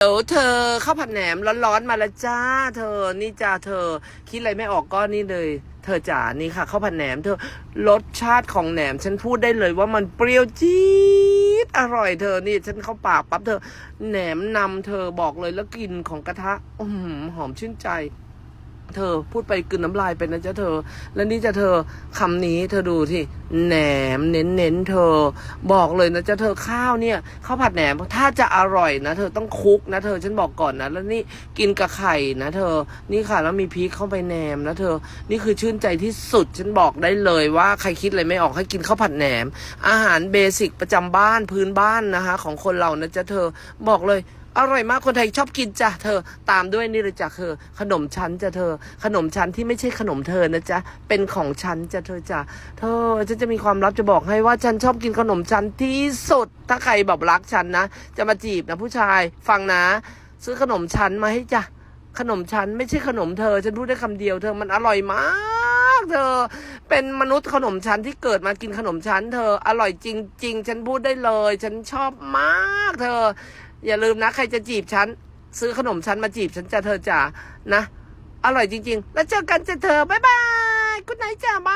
เดี๋ยวเธอข้าวผัดแหนมร้อนๆมาแล้วจ้า เธอนี่จ้าเธอ คิดอะไรไม่ออกก็นี่เลย เธอจ๋านี่ค่ะข้าวผัดแหนม เธอรสชาติของแหนม ฉันพูดได้เลยว่ามันเปรี้ยวจี๊ดอร่อยเธอนี่ฉันเข้าปากปั๊บเธอแหนมนำเธอบอกเลยแล้วกลิ่นของกระทะอือหือหอมชื่นใจ เธอพูดไปกลืนน้ำลายไปนะจ๊ะเธอ แล้วนี่จะเธอคำนี้เธอดูที่แหนมเน้นเน้นเธอ บอกเลยนะจ๊ะเธอข้าวเนี่ยข้าวผัดแหนมถ้าจะอร่อยนะ เธอต้องคลุกนะ เธอฉันบอกก่อนนะ แล้วนี่กินกับไข่นะเธอ นี่ค่ะแล้วมีพริกเข้าไปแหนมนะเธอ นี่คือชื่นใจที่สุดฉันบอกได้เลยว่าใครคิดอะไรไม่ออกให้กินข้าวผัดแหนม อาหารเบสิกประจำบ้านพื้นบ้านนะคะ ของคนเรานะจ๊ะเธอบอกเลย อร่อยมากคนไทยชอบกินจ้ะเธอ ตามด้วยนี่เลยจ้ะเธอ ขนมชั้นจ้ะเธอ ขนมชั้นที่ไม่ใช่ขนมเธอนะจ๊ะเป็นของฉันจ้ะเธอจ้ะเธอฉันจะมีความลับจะบอกให้ว่าฉันชอบกินขนมชั้นที่สุด ถ้าใครแบบรักฉันนะ จะมาจีบนะผู้ชายฟังนะ ซื้อขนมชั้นมาให้จ้ะขนมชั้นไม่ใช่ขนมเธอ ฉันพูดได้คำเดียวเธอมันอร่อยมากเธอ เป็นมนุษย์ขนมชั้นที่เกิดมากินขนมชั้นเธออร่อยจริง ๆ ฉันพูดได้เลย ฉันชอบมากเธอ อย่าลืมนะ ใครจะจีบฉัน ซื้อขนมฉันมาจีบฉันจะเธอจ๋านะ อร่อยจริง ๆ แล้วเจอกันจะเธอ บ๊ายบาย คุณไหนจ๋าบาย